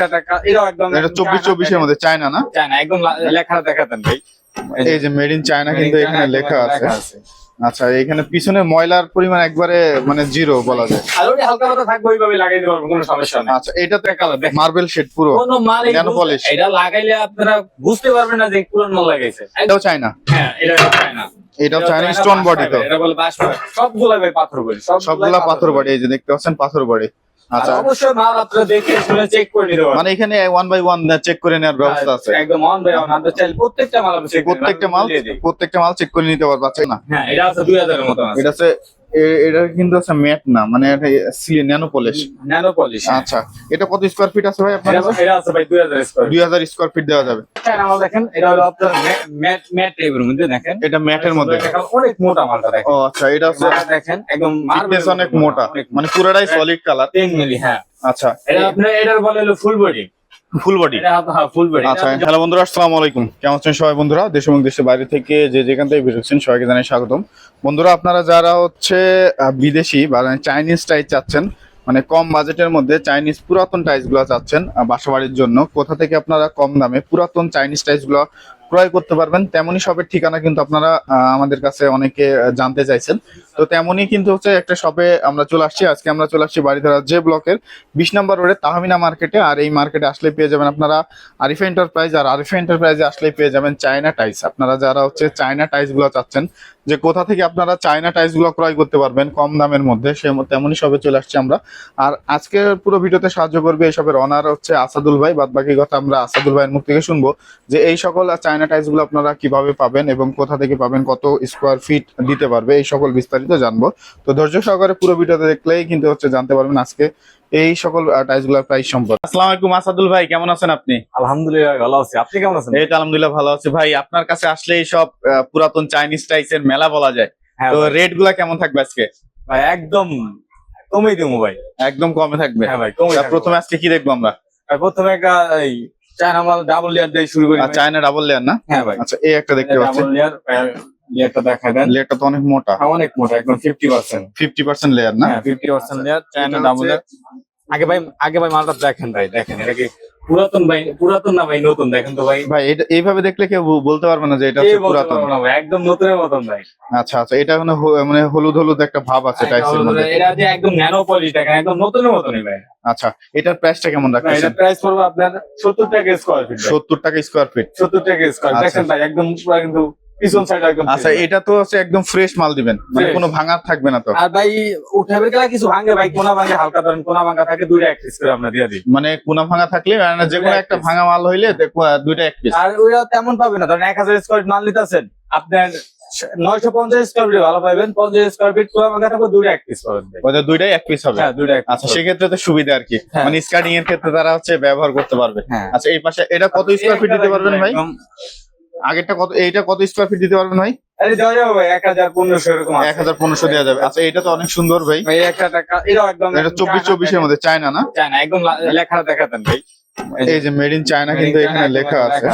টাকা এটাও একদম এটা চব্বিশ চব্বিশের মধ্যে চায়না না? চায়না একদম দেখাতেন ভাই। এই যে মেড ইন চায়না কিন্তু এখানে লেখা আছে। আচ্ছা এখানে পিছনে ময়লার পরিমাণ একবারে মানে জিরো বলা যায়। আর ওটা হালকা পাতা থাকবে ওইভাবে লাগাই দিতে পারব কোনো সমস্যা নেই। আচ্ছা কালার মার্বেল শেড পুরো কোনো মাল এই Nano এটা লাগাইলে আপনারা বুঝতে পারবেন না যে পুরান মাল লাগাইছে। এটাও চায়না হ্যাঁ এটা চায়না এটাও স্টোন বডি তো। এটা বলে বাস সবগুলা পাথর বলি সবগুলা পাথর বডি এই যে দেখতে পাচ্ছেন পাথর বডি। আচ্ছা। আচ্ছা অবশ্যই মাল আপনারা দেখে শুনে চেক করে নিতে পারবেন মানে এখানে ওয়ান বাই ওয়ান চেক করে নেওয়ার ব্যবস্থা আছে। একদম বাই চাইলে প্রত্যেকটা মাল প্রত্যেকটা মাল প্রত্যেকটা মাল চেক করে নিতে পারবা না? হ্যাঁ এটা আছে দুই হাজারের মতো আছে। এটা এ- এটা কিন্তু আছে ম্যাট না মানে এটা ন্যানো পলিশ। Nano polish. আচ্ছা এটা কত স্কোয়ার ফিট আছে ভাই আপনার এটা আছে ভাই দুই হাজার স্কোয়ার দুই হাজার স্কোয়ার ফিট দেওয়া যাবে। দেখেন এটা হলো আপনার ম্যাট ম্যাট টাইপের মধ্যে দেখেন। এটা ম্যাটের মধ্যে। দেখেন, অনেক মোটা মালটা দেখেন। ও আচ্ছা এটা মালটা দেখেন একদম thickness অনেক মোটা। মানে পুরোটাই সলিড কালার তিন মিলি হ্যাঁ। আচ্ছা। এটা আপনার এটার বলে হলো full body full body full body আচ্ছা হ্যালো বন্ধুরা আসসালামু আলাইকুম। কেমন আছেন সবাই বন্ধুরা? দেশ এবং দেশের বাইরে থেকে যে যেখান থেকে বেরোচ্ছেন সবাইকে জানাই স্বাগতম। বন্ধুরা আপনারা যারা হচ্ছে বিদেশি বা চাইনিজ টাইস চাচ্ছেন মানে কম বাজেটের মধ্যে চাইনিজ পুরাতন চাচ্ছেন আহ, বাসা বাড়ির জন্য কোথা থেকে আপনারা কম দামে পুরাতন চাইনিজ টাইসগুলো ক্রয় করতে পারবেন তেমনি শপের ঠিকানা কিন্তু আপনারা আমাদের কাছে অনেকে জানতে চাইছেন। তো তেমনি কিন্তু হচ্ছে একটা শপে আমরা চলে আসছি, আজকে আমরা চলে আসছি বাড়িধারা যে ব্লকের বিশ নম্বর রোডে তাহমিনা মার্কেটে, আর এই মার্কেটে আসলে পেয়ে যাবেন আপনারা আরিফা এন্টারপ্রাইজ, আর আরিফা এন্টারপ্রাইজে আসলে পেয়ে যাবেন চায়না টাইস। আপনারা যারা হচ্ছে চায়না টাইসগুলো চাচ্ছেন যে কোথা থেকে আপনারা চায়না টাইসগুলো ক্রয় করতে পারবেন কম দামের মধ্যে, সে তেমনই সবে চলে আসছি আমরা। আর আজকে পুরো ভিডিওতে সাহায্য করবে এই সবের অনার হচ্ছে আসাদুল ভাই বাদ বাকি কথা আমরা আসাদুল ভাইয়ের মুখ থেকে শুনব যে এই সকল চায়না টাইসগুলো আপনারা কীভাবে পাবেন এবং কোথা থেকে পাবেন, কত স্কোয়ার ফিট দিতে পারবে, এই সকল বিস্তারিত জানব। তো ধৈর্য সহকারে পুরো ভিডিওতে দেখলেই কিন্তু হচ্ছে জানতে পারবেন আজকে এই সকল টাইসগুলোর প্রাইস সম্পর্কে আসসালামু আলাইকুম আসাদুল ভাই কেমন আছেন আপনি? আলহামদুলিল্লাহ ভালো আছি। আপনি কেমন আছেন? এই তো আলহামদুলিল্লাহ ভালো আছে। ভাই আপনার কাছে আসলে এই সব পুরাতন চাইনিজ টাইসের মেলা বলা যায়। হ্যাঁ তো ভাই, রেটগুলা কেমন থাকবে আজকে? ভাই একদম কমই দিমু ভাই। একদম কমে থাকবে? হ্যাঁ ভাই থাকবে। প্রথমে আজকে কি দেখব আমরা? প্রথমে একটা এই চায়না মাল ডাবল লেয়ার দিয়ে শুরু করি চায়না ডাবল লেয়ার না? হ্যাঁ ভাই। আচ্ছা এই একটা দেখতে পাচ্ছি। ডাবল লেয়ার লেয়ারটা দেখা দেন। লেয়ারটা তো অনেক মোটা। হ্যাঁ, অনেক মোটা একদম লেয়ার না? হ্যাঁ fifty percent layer China double আগে ভাই আগে ভাই মালটা দেখেন ভাই দেখেন এটা কি পুরাতন ভাই পুরাতন না ভাই নতুন? দেখেন তো ভাই। ভাই এটা এইভাবে দেখলে কেউ বলতে পারবে না যে এটা হচ্ছে পুরাতন। না ভাই, একদম নতুনের মতন ভাই। আচ্ছা আচ্ছা এটা মানে মানে হলুদ হলুদ একটা ভাব আছে টাইসের মধ্যে। এটা যে একদম ন্যানো পলিশ দেখেন একদম নতুনের মতনই ভাই। আচ্ছা এটার প্রাইসটা কেমন এটা প্রাইস পড়বে আপনার সত্তর টাকা স্কোয়ার ফিট সত্তর টাকা স্কোয়ার ফিট সত্তর টাকা স্কোয়ার আচ্ছা। দেখেন ভাই একদম পুরো কিন্তু পিছন সাইড একদম আচ্ছা এটা তো হচ্ছে একদম ফ্রেশ মাল দিবেন। মানে কোনো ভাঙার থাকবে না তো? আর ভাই উঠাবের গেলে কিছু ভাঙে ভাই কোনা ভাঙে হালকা ধরেন কোনা ভাঙা থাকে দুইটা এক পিস করে আমরা দিয়ে দিই। মানে কোনা ভাঙা থাকলে যে কোনো একটা ভাঙা মাল হইলে দেখো- দুইটা এক পিস আর ওইটা তেমন পাবেন না ধরেন এক হাজার স্কোয়ার ফিট মাল নিতেছেন আপনার নয়শো পঞ্চাশ স্কোয়ার ফিট ভালো পাবেন পঞ্চাশ স্কোয়ার ফিট ভাঙা থাকবে দুইটা এক পিস পাবেন। দুইটাই এক পিস হবে? হ্যাঁ আচ্ছা সেক্ষেত্রে তো সুবিধা আর কি। হ্যাঁ। মানে স্কার্টিং এর ক্ষেত্রে তারা হচ্ছে ব্যবহার করতে পারবে। হ্যাঁ। আচ্ছা এই পাশে এটা কত স্কোয়ার ফিট দিতে পারবেন ভাই? আগেরটা কত এইটা কত স্কোয়ার ফিট দিতে পারবেন ভাই? এক হাজার পনেরোশো এরকম এক হাজার পনেরোশো দেওয়া যাবে। আচ্ছা এটা তো অনেক সুন্দর ভাই। এটা চব্বিশ চব্বিশের মধ্যে চায়না না? চায়না একদম লেখা দেখাতেন ভাই। এই যে মেড ইন চায়না কিন্তু এখানে লেখা আছে।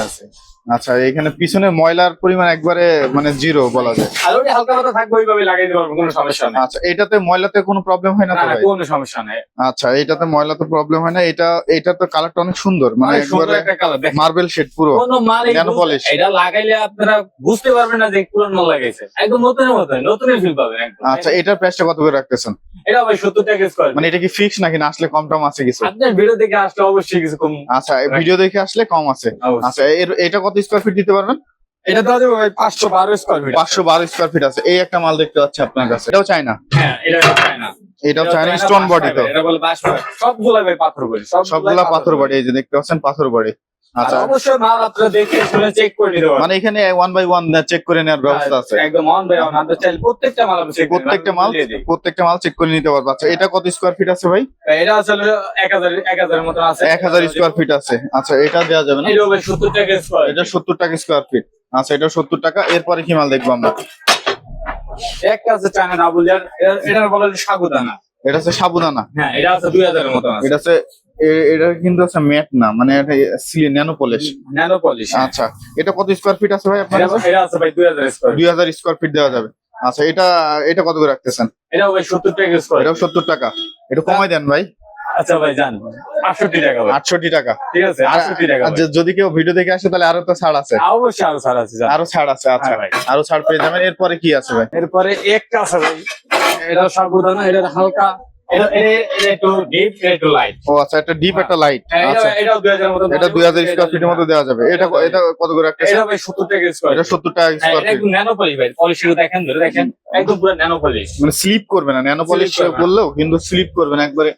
আচ্ছা এখানে পিছনে ময়লার পরিমাণ একবারে মানে জিরো বলা যায়। আর ওটা হালকা পাতা থাকবে ওইভাবে লাগাই দিতে পারব কোনো সমস্যা নেই। আচ্ছা এটাতে ময়লাতে কোনো প্রবলেম হয় না তো ভাই? কোনো সমস্যা নেই। আচ্ছা এটাতে ময়লাতে প্রবলেম হয় না এটা এটা তো কালারটা অনেক সুন্দর মানে একবারে মার্বেল শেড পুরো কোনো মাল Nano এটা লাগাইলে আপনারা বুঝতে পারবেন না যে পুরান মাল লাগাইছে। একদম নতুনের মতন নতুনের ফিল পাবেন একদম। আচ্ছা এটার প্রাইসটা কত করে রাখতেছেন? এটা ভাই সত্তর টাকা স্কোয়ার মানে এটা কি ফিক্স নাকি? না আসলে কম টম আছে কিছু? আপনার ভিডিও দেখে আসলে অবশ্যই কিছু কম আচ্ছা ভিডিও দেখে আসলে কম আছে। আচ্ছা এর এটা কত স্কোয়ার ফিট দিতে পারবেন? এটা ভাই পাঁচশো বারো স্কোয়ার ফিট পাঁচশো বারো স্কোয়ার ফিট আছে। এই একটা মাল দেখতে পাচ্ছি আপনার কাছে। এটাও চায়না? হ্যাঁ এটাও চায়না। স্টোন বডি তো। সবগুলা পাথর বাড়ি সবগুলা পাথর বডি এই যে দেখতে পাচ্ছেন পাথর বডি অবশ্যই দেখে শুনে চেক করে নিতে পারবেন মানে এখানে ওয়ান বাই ওয়ান চেক করে নেওয়ার ব্যবস্থা আছে? একদম অন বাই অন আপনার চাইলে প্রত্যেকটা মাল প্রত্যেকটা মাল প্রত্যেকটা মাল চেক করে নিতে পারব। আচ্ছা এটা কত স্কোয়ার ফিট আছে ভাই? এটা আসলে এক হাজার এক হাজারের মতন আছে। এক হাজার স্কোয়ার ফিট আছে। আচ্ছা এটা দেওয়া যাবে না? এটা সত্তর টাকা স্কোয়ার এটা সত্তর টাকা স্কোয়ার ফিট আচ্ছা এটা সত্তর টাকা। এরপরে কি মাল দেখব আমরা? একটা আছে চায়না ডাবল এটার বলে সাগুদানা এটা হচ্ছে সাবুদানা। হ্যাঁ এটা আছে দুই হাজারের আছে। এটা হচ্ছে এটা কিন্তু আছে ম্যাট না মানে এটা ন্যানো পলিশ। ন্যানো পলিশ আচ্ছা এটা কত স্কোয়ার ফিট আছে ভাই আপনার এটা আছে ভাই দুই হাজার স্কোয়ার দুই হাজার স্কোয়ার ফিট দেওয়া যাবে। আচ্ছা এটা এটা কত করে রাখতেছেন? এটা ভাই সত্তর টাকা স্কোয়ার এটাও সত্তর টাকা। এটা কমাই দেন ভাই। আচ্ছা ভাই যান। আটষট্টি টাকা ভাই। আটষট্টি টাকা। ঠিক আছে আর- আটষট্টি টাকা আর যদি কেউ ভিডিও দেখে আসে তাহলে আরও তো ছাড় আছে। অবশ্যই আরও ছাড় আছে আরও ছাড় আছে আচ্ছা। হ্যাঁ ভাই। আরও ছাড় পেয়ে যাবেন। এরপরে কি আছে ভাই? এরপরে একটা আছে ভাই। এটা সাবধানা এটা হালকা এটা এটা- এটা একটু ডিপ এটা একটু লাইট ও আচ্ছা একটা লাইট আচ্ছা। এটাও দুই হাজার মতো এটা দুই হাজার স্কোয়ার ফিটের মতো দেওয়া যাবে। এটা এটা কত করে একটা সত্তর টাকা স্কোয়ার এটা সত্তর টাকা হ্যাঁ, স্কোয়ার ফিট ন্যানো পলিশ ভাই পলিশিটা দেখেন ধরে দেখেন একদম পুরো ন্যানো পলিশ মানে স্লিপ করবে না ন্যানো পলিশ করলেও কিন্তু স্লিপ করবে না একবারে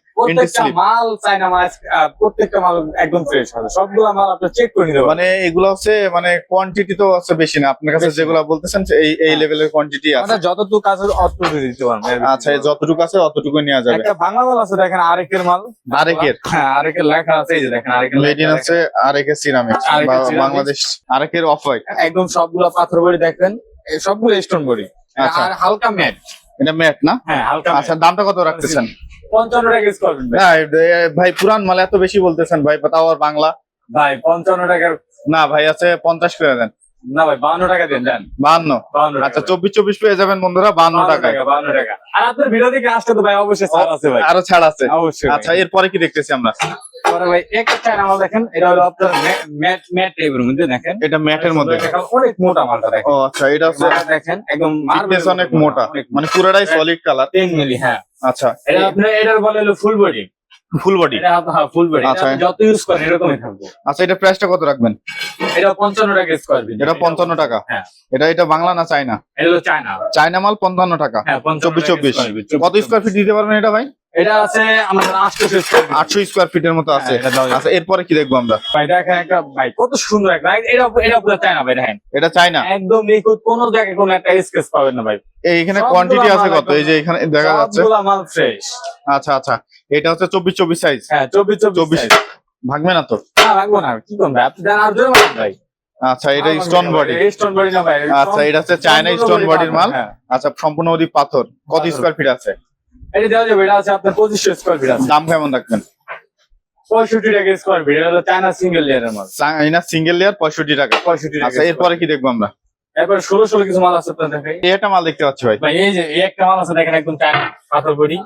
মাল চাইনা মাছ প্রত্যেকটা মাল একদম ফ্রেশ হবে। সবগুলো মাল আপনি চেক করে নিতে মানে এগুলো হচ্ছে মানে কোয়ান্টিটি তো আছে বেশি না। আপনার কাছে যেগুলো বলতেছেন এই এই হ্যাঁ। লেভেলের কোয়ান্টিটি আছে। যতটুকু অতটুকু দিতে পারবেন। আচ্ছা যতটুকু আছে অতটুকু নেওয়া যাবে। বাংলা মাল আছে দেখেন আরেকের মাল। আরেকের। হ্যাঁ আরেকের লেখা আছে এই যে দেখেন আরেকের মেড ইন আছে। আরেকের সিরামিক্স। বাংলাদেশ আরেকের অফ হোয়াইট একদম সবগুলো পাথর বড়ি সবগুলো স্টোন বড়ি। আচ্ছা। আর হালকা ম্যাট এটা ম্যাট না? হ্যাঁ হালকা আচ্ছা দামটা কত রাখতেছেন? পঞ্চান্ন টাকা করবেন ভাই। না ভাই পুরান মাল এত বেশি বলতেছেন ভাই তাও আর বাংলা। ভাই পঞ্চান্ন টাকার না ভাই আছে পঞ্চাশ করে দেন। না ভাই টাকা দিন বাহান্ন। আচ্ছা চব্বিশ চব্বিশ পেয়ে যাবেন বন্ধুরা বাহান্ন টাকা আর আপনার ভিডিও থেকে আসলে তো ভাই অবশ্যই ছাড় আছে ভাই। আরও ছাড় আছে। অবশ্যই আচ্ছা এরপরে কি দেখতেছি আমরা? পরে ভাই একটা চায়না মাল দেখেন এটা হলো আপনার ম্যাট ম্যাট টাইপের মধ্যে দেখেন। এটা ম্যাটের মধ্যে। অনেক মোটা মালটা দেখেন। ও আচ্ছা এটা হচ্ছে দেখেন একদম অনেক মোটা। মানে পুরোটাই সলিড কালার মিলি হ্যাঁ। আচ্ছা। এটা এটার বলে হলো ফুল বডি ফুল বডি এটা ফুল বডি আচ্ছা। যত ইউজ করেন এরকমই থাকবে। আচ্ছা এটা প্রাইসটা কত রাখবেন? এটা পঞ্চান্ন টাকা স্কয়ার ফিট এটা পঞ্চান্ন টাকা। হ্যাঁ। এটা এটা বাংলা না চায়না? এটা হলো চায়না। চাইনা মাল পঞ্চান্ন টাকা। হ্যাঁ চব্বিশ চব্বিশ। কত স্কোয়ার ফিট দিতে পারবেন এটা ভাই? এটা আছে আমাদের আটশো স্কোয়ার আটশো স্কোয়ার ফিটের মতো আছে। হ্যাঁ। আচ্ছা এরপরে কি দেখব আমরা? ভাই দেখেন একটা ভাই কত সুন্দর একটা। এটা এটা পুরো চায়না ভাই দেখেন। এটা চাইনা একদম নিখুঁত কোন জায়গায় কোনো একটা স্কেচ পাবেন না ভাই। এই এখানে কোয়ান্টিটি আছে কত? এই যে এখানে দেখা যাচ্ছে। সবগুলা মাল ফ্রেশ আচ্ছা আচ্ছা। এটা হচ্ছে চব্বিশ চব্বিশ সাইজ হ্যাঁ চব্বিশ চব্বিশ চব্বিশ। ভাগবে না তো? না না। কি করবেন ভাই? আপনি দেন আর জোরে মাল ভাই। আচ্ছা এটা স্টোন বডি স্টোন বডি না ভাই আচ্ছা এটা হচ্ছে চায়না স্টোন বডির মাল। হ্যাঁ। আচ্ছা সম্পূর্ণ ওদি পাথর। কত। স্কোয়ার ফিট আছে? এটা দেওয়া যাবে এটা আছে আপনার পঁচিশশো স্কোয়ার ফিট আছে। দাম কেমন রাখবেন? পঁয়ষট্টি টাকা স্কোয়ার ফিট এটা হলো চায়না সিঙ্গেল লেয়ারের মাল। সিঙ্গেল লেয়ার পঁয়ষট্টি টাকা। পঁয়ষট্টি টাকা আচ্ছা এরপরে কি দেখব আমরা? এরপর ষোলো ষোলো কিছু মাল আছে আপনার দেখাই একটা মাল দেখতে পাচ্ছি ভাই। ভাই এই যে এই একটা মাল আছে দেখেন একদম চায়না বডি।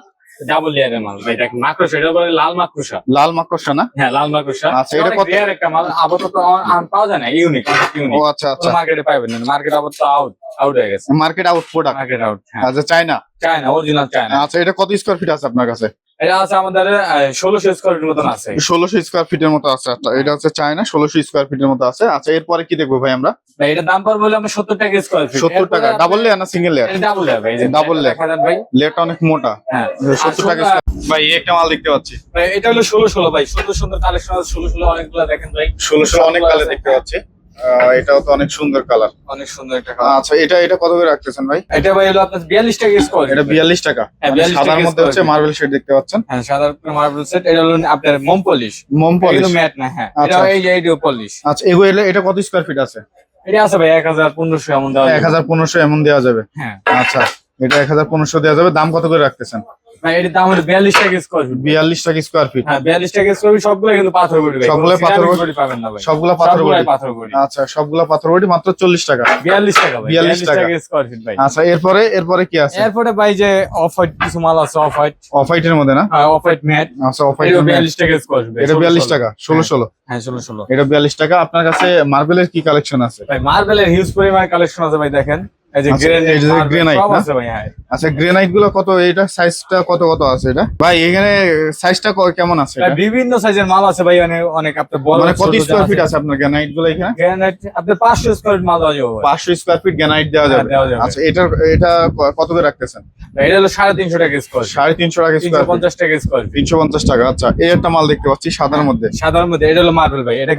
ডাবল লেয়ারের মাল। ভাই দেখেন মাকড়সা এটা বলে লাল মাকড়সা। লাল মাকড়সা না? হ্যাঁ লাল মাকড়সা। আচ্ছা, এটা কত- রেয়ার একটা মাল আপাতত আ- আ- পাওয়া যায় না ইউনিক ও ইউনিক আচ্ছা। আচ্ছা মার্কেটে পাইবেন না মার্কেট আপাতত আউট আউট হয়ে গেছে। Market out product market out হ্যাঁ। আচ্ছা চাইনা চায়না অরিজিনাল চায়না আচ্ছা এটা কত স্কোয়ার ফিট আছে আপনার কাছে? এটা আছে আমাদের ষোলোশো স্কোয়ার মতন আছে। ষোলোশো স্কোয়ার ফিটের মতো আছে। আচ্ছা এটা হচ্ছে চায়না ষোলোশো স্কোয়ার ফিটের মতো আছে। আচ্ছা এরপরে কি দেখব ভাই আমরা? এটা দাম পড়বে আমরা সত্তর টাকা স্কোয়ার ফিট সত্তর টাকা। ডাবল লেয়ার না সিঙ্গেল লেয়ার ডাবল লেয়ার ভাই Double layer। ভাই। লেয়ারটা অনেক মোটা। হ্যাঁ। সত্তর টাকা ভাই একটা মাল দেখতে পাচ্ছি। এটা হলো ষোলো ষোলো ভাই। সুন্দর সুন্দর কালেকশন আছে ষোলো ষোলো অনেকগুলো দেখেন ভাই। ষোলোশো অনেক কালার দেখতে পাচ্ছি। এটাও তো অনেক সুন্দর কালার অনেক সুন্দর একটা। আচ্ছা এটা এটা কত করে রাখতেছেন ভাই? এটা ভাই হলো আপনার বিয়াল্লিশ টাকা স্কোয়ার এটা বিয়াল্লিশ টাকা। হ্যাঁ, মানে 42 সাদার মধ্যে হচ্ছে মার্বেল শেড দেখতে পাচ্ছেন। হ্যাঁ সাদা মার্বেল সেট এটা হলো আপনার মোম পলিশ মোম পলিশ এটা ম্যাট না হ্যাঁ। এটা আচ্ছা। এই যে এইটিও পলিশ আচ্ছা এলে- এটা কত স্কোয়ার ফিট আছে? এটা আছে ভাই এক হাজার পনেরোশো এমন দেওয়া এক যাবে। হাজার পনেরোশো এমন দেওয়া যাবে। হ্যাঁ। আচ্ছা এটা এক হাজার পনেরোশো দেওয়া যাবে। দাম কত করে রাখতেছেন? দাম হলো বিয়াল্লিশ টাকা স্কোয়ার ফিট বিয়াল্লিশ টাকা স্কোয়ার ফিট হ্যাঁ বিয়াল্লিশ টাকা স্কোয়ার ফিট সবগুলো কিন্তু পাথর বড়ি সবগুলো পাথর বড়ি? বড়ি পাবেন না ভাই। সবগুলা পাথর সবগুলাই বডি। পাথর বড়ি। আচ্ছা সবগুলা পাথর বডি মাত্র চল্লিশ টাকা। বিয়াল্লিশ টাকা বিয়াল্লিশ টাকা। টাকা স্কোয়ার ফিট ভাই? আচ্ছা এরপরে এরপরে কি আছে? এরপরে ভাই যে অফ হোয়াইট কিছু মাল আছে অফ হোয়াইট অফ হোয়াইটের মধ্যে না? অফ হোয়াইট ম্যাট আচ্ছা অফ হোয়াইট বিয়াল্লিশ টাকা স্কোয়ার ফিট এটা বিয়াল্লিশ টাকা ষোলো ষোলো। হ্যাঁ ষোলো ষোলো। এটা বিয়াল্লিশ টাকা। আপনার কাছে মার্বেলের কি কালেকশন আছে? ভাই মার্বেলের হিউজ পরিমাণ কালেকশন আছে ভাই দেখেন। এই যে আচ্ছা, গ্রেনাইট হ্যাঁ। আচ্ছা গ্রেনাইটগুলো কত এটা সাইজটা কত কত আছে এটা? ভাই এখানে সাইজটা কেমন আছে এটা? বিভিন্ন সাইজের মাল আছে ভাই অনেক অনেক আপনার বড় মানে কত ছোট ফিট আছে। আছে আপনার গ্রানাইটগুলো এখানে? গ্রানাইট আপনার পাঁচশো স্কোয়ার ফিট মাল দেওয়া যাবে ভাই। পাঁচশো ফিট গ্রানাইট দেওয়া হ্যাঁ, যাবে। আচ্ছা এটা এটা কত করে রাখতেছেন? এটা হলো সাড়ে তিনশো টাকা স্কোয়ার টাকা স্কোয়ার টাকা স্কোয়ার আচ্ছা এই একটা মাল দেখতে পাচ্ছি সাদার মধ্যে। সাধারণ মধ্যে এটা হলো মার্বেল ভাই এটা।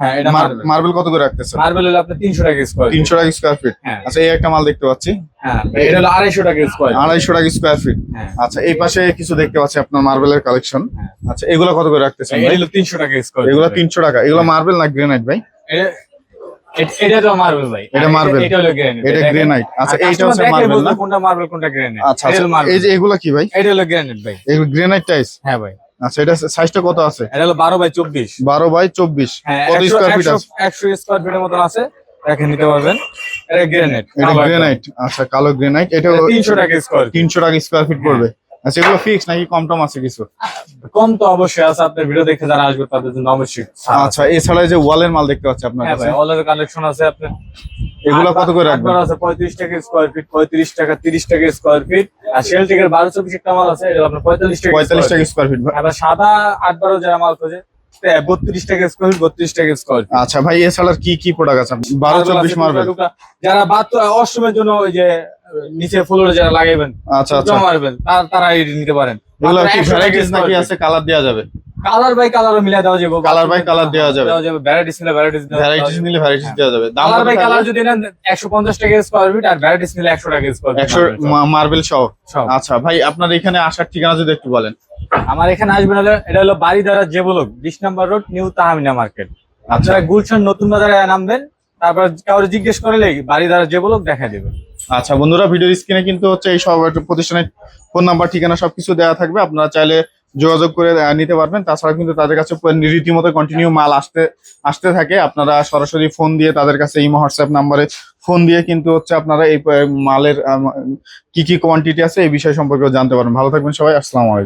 হ্যাঁ মার্বেল মার্বেল কত করে রাখতেছেন? মার্বেল হলো আপনার টাকা স্কোয়ার তিনশো টাকা স্কোয়ার ফিট হ্যাঁ। আচ্ছা এই একটা মাল দেখতে পাচ্ছি। হ্যাঁ এটা হলো আড়াইশো টাকা স্কোয়ার আড়াইশো টাকা স্কোয়ার ফিট হ্যাঁ। আচ্ছা এই পাশে কিছু দেখতে পাচ্ছি আপনার মার্বেলের কালেকশন হ্যাঁ। আচ্ছা এগুলো কত করে রাখতেছেন? হলো তিনশো টাকা স্কোয়ার এগুলো তিনশো টাকা। এগুলো মার্বেল না গ্রেনাইট ভাই? এটা তো মার্বেল ভাই। এটা আর এটা হলো গ্রানাইট এটা গ্রেনাইট আচ্ছা এইটা হচ্ছে মার্বেল না? কোনটা মার্বেল কোনটা গ্রানাইট আচ্ছা আচ্ছা। এই যে এগুলো কি ভাই? এটা হলো গ্রানাইট ভাই। এগুলো গ্রেনাইট টাইস হ্যাঁ ভাই। আচ্ছা এটা সাইজটা কত আছে? এটা হলো বারো বাই চব্বিশ। বারো বাই কত স্কোয়ার ফিট আছে? স্কোয়ার ফিটের মতন আছে। দেখে নিতে পারবেন। এটা গ্রানাইট এটা গ্রেনাইট আচ্ছা কালো গ্রেনাইট এটা তিনশো টাকা স্কোয়ার টাকা স্কোয়ার ফিট পড়বে। আচ্ছা এগুলো ফিক্স নাকি কম টম আছে কিছু? কম তো অবশ্যই আছে আপনার ভিডিও দেখে যারা আসবে তাদের জন্য অবশ্যই আচ্ছা এছাড়া যে ওয়ালের মাল দেখতে পাচ্ছি আপনার হ্যাঁ কাছে। কালেকশন আছে আপনার। এগুলো কত করে রাখবেন? আছে পঁয়ত্রিশ টাকা স্কোয়ার ফিট পঁয়ত্রিশ টাকা তিরিশ টাকা স্কোয়ার ফিট আর একটা মাল আছে এটা আপনার পঁয়তাল্লিশ টাকা পঁয়তাল্লিশ টাকা স্কোয়ার ফিট আবার সাদা আট বারো যারা মাল খোঁজে বত্রিশ টাকা স্কোয়ার ফিট বত্রিশ টাকা স্কোয়ার আচ্ছা ভাই এছাড়া কি কি প্রোডাক্ট আছে? বারো চব্বিশ মারবেন যারা বাদ অষ্টমের জন্য ওই যে নিচে ফ্লোরে যারা লাগাইবেন আচ্ছা আচ্ছা। মারবেন তার- নিতে পারেন। এগুলো কি ভ্যারাইটিস নাকি আছে? কালার দেওয়া যাবে। কালার বাই কালারও মিলাই দেওয়া যাবে Colour by colour দেওয়া যাবে। দেওয়া যাবে ভ্যারাইটিস নিলে ভ্যারাইটিস ভ্যারাইটিস নিলে ভ্যারাইটিস দেওয়া যাবে। দাম কালার বাই কালার যদি নেন একশো পঞ্চাশ টাকা স্কোয়ার ফিট আর ভ্যারাইটিস নিলে একশো টাকা স্কোয়ার ফিট একশো মার্বেল সহ? আচ্ছা ভাই আপনার এখানে আসার ঠিকানা যদি একটু বলেন। আমার এখানে আসবেন হলো এটা হলো বাড়িধারা যে বলক বিশ নম্বর রোড নিউ তাহমিনা মার্কেট আচ্ছা। আপনারা গুলশান নতুন বাজারে নামবেন তারপর কাউরে জিজ্ঞেস করলে বাড়িধারা যে বলক দেখা দেবে। আচ্ছা বন্ধুরা ভিডিওর স্ক্রিনে কিন্তু হচ্ছে এই সব প্রতিষ্ঠানের ফোন নাম্বার ঠিকানা সবকিছু দেওয়া থাকবে। আপনারা চাইলে যোগাযোগ করে নিতে পারবেন। তাছাড়া কিন্তু তাদের কাছে রীতিমতো কন্টিনিউ মাল আসতে আসতে থাকে। আপনারা সরাসরি ফোন দিয়ে তাদের কাছে এই হোয়াটসঅ্যাপ নাম্বারে ফোন দিয়ে কিন্তু হচ্ছে আপনারা এই মালের কি কি কোয়ান্টিটি আছে এই বিষয় সম্পর্কে জানতে পারেন ভালো থাকবেন সবাই, আসসালামু আলাইকুম।